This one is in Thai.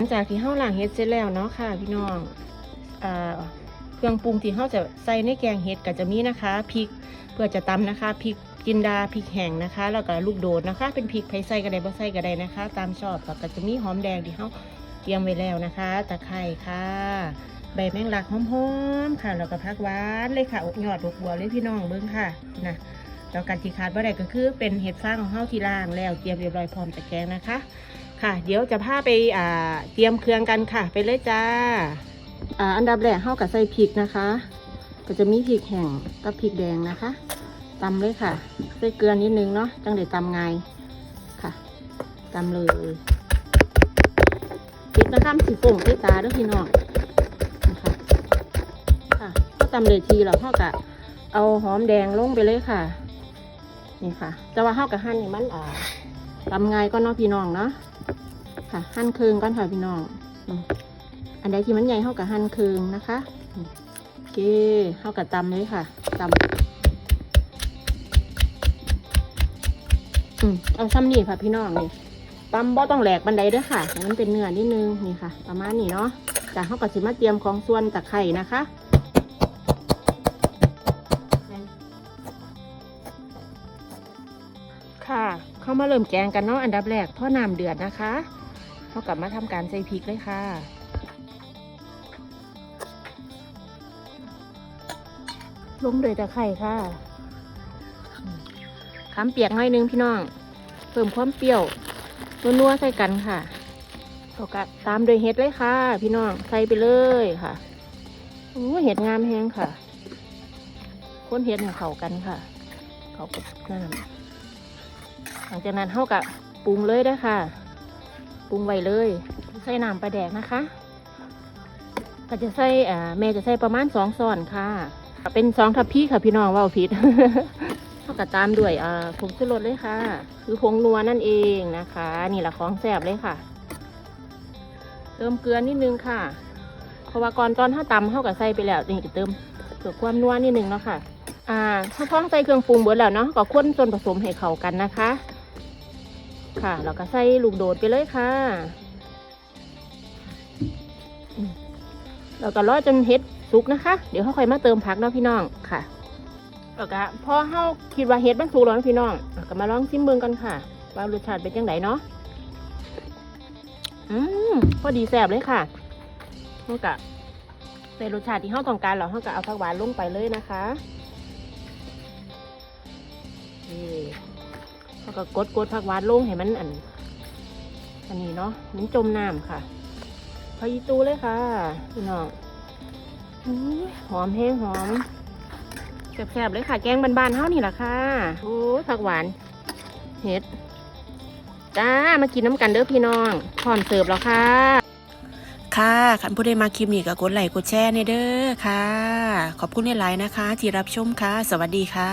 ลังจากที่เฮาล้างเห็ดเสร็จแล้วเนาะค่ะพี่น้องอ่าเครื่องปรุงที่เฮาจะใส่ในแกงเห็ดก็จะมีนะคะพริกเพื่อจะตำนะคะพริกจินดาพริกแห้งนะคะ แล้วก็ลูกโดดนะคะ เป็นพริกไผ่ใส่ก็ได้บ่ใส่ก็ได้นะคะ ตามชอบแล้วก็จะมีหอมแดงที่เฮาเตรียมไว้แล้วนะคะตะไคร้ค่ะ ใบแมงลักหอมๆค่ะแล้วก็ผักหวานเลยค่ะยอดอกบัวเลยพี่น้องเบิ้งค่ะนะแล้วการที่ขาดบ่ได้ก็คือเป็นเห็ดฟางของเฮาที่ล่างแล้วเตรียมเรียบร้อยพร้อมตะแกงนะคะ ค่ะ เดี๋ยวจะพาไปอ่าเตรียมเครื่องกันค่ะ ไปเลยจ้าอ่าอันดับแรกเฮากับใส่พริกนะคะ ก็จะมีพริกแห้งกับพริกแดงนะคะตำเลยค่ะใส่เกลือนิดนึงเนาะจังเดี๋ยวตำไงค่ะตำเลยพริกนะคะสีป่งใส่ตาด้วยพี่น้องนะคะค่ะก็ตำเลยทีเราเท่ากับเอาหอมแดงลงไปเลยค่ะ นี่ค่ะ แต่ว่าเท่ากับหั่นนี่มันอ่า ตำไงายก็นาะพี่น้องเนาะค่ะหั่นเคืองก่อนค่ะพี่น้อง อันใดที่มันใหญ่เท่ากับหั่นเคืองนะคะโอเคเท่ากับตำเลยค่ะตำอืมเอาซ้ำนี่ค่ะพี่น้องนี่ตำบ่ต้องแหลกบันไดด้วยค่ะมันเป็นเนื้อนิดนึงนี่ค่ะ ประมาณนี้เนาะจากเขาก็สิมาเตรียมของส่วนตะไคร่นะคะ ค่ะ เข้ามาเริ่มแกงกันเนาะอันดับแรกพ่อน้ำเดือดนะคะเขากลับมาทำการใส่พริกเลยค่ะลงเลยตะไคร่ค่ะอืมขามเปียกหน่อยนึงพี่น้อง เพิ่มความเปรี้ยวนัวๆใส่กันค่ะแล้วก็ตามโดยเห็ดเลยค่ะ พี่น้องใส่ไปเลยค่ะโอ้เห็ดงามแฮงค่ะ คนเห็ดให้เข้ากันค่ะ เข้ากับน้ำ หลังจากนั้นเท่ากับปรุงเลยด้อค่ะ ปรุงไว้เลย ใส่น้ำปลาแดกนะคะ ก็จะใส่แม่จะใส่ประมาณสองช้อนค่ะ เป็นสองทัพพี่ค่ะพี่น้องว่าผิดเท่ากับตามด้วยผงชูรสเลยค่ะ คือผงนัวนั่นเองนะคะ นี่แหละของแซ่บเลยค่ะ เติมเกลือนิดนึงค่ะเพราะว่าก่อนตอนถ้าตำเท่ากับใส่ไปแล้วนี่ก็เติมเพื่อความนัวนิดนึงเนาะค่ะอ่าถ้าพ้องใส่เครื่องปรุงเบิดแล้วเนาะก็ข้นจนผสมให้เข้ากันนะคะ ค่ะแล้วก็ใส่ลูกโดดไปเลยค่ะแล้วก็รอจนเฮ็ดสุกนะคะ เดี๋ยวเขาค่อยมาเติมผักเนาะพี่น้องค่ะแล้วก็พอเฮาคิดว่าเฮ็ดมันสุกแล้วพี่น้องก็มาลองชิมเบิ่งกันค่ะ ว่ารสชาติเป็นจังไดเนาะอืมพอดีแซ่บเลยค่ะเขากะใส่รสชาติที่เขาต้องการแล้วเขากะเอาผักหวานลงไปเลยนะคะนี่ เขาก็กดกดผักหวานลงให้มันอัน อันนี้เนาะมันจมน้ำค่ะพอยีตูเลยค่ะพี่น้องหอมแห้งหอมแซ่บๆเลยค่ะ แกงบานๆเท่านี่แหละค่ะโอ้ผักหวาน เห็ด จ้า มากินน้ำกันเด้อพี่น้องพร้อมเสิร์ฟแล้วค่ะ ค่ะคันผู้ใดมาคลิปนี้ก็กดไลค์กดแชร์ในเด้อค่ะ ขอบคุณหลายๆนะคะ ที่รับชมค่ะ สวัสดีค่ะ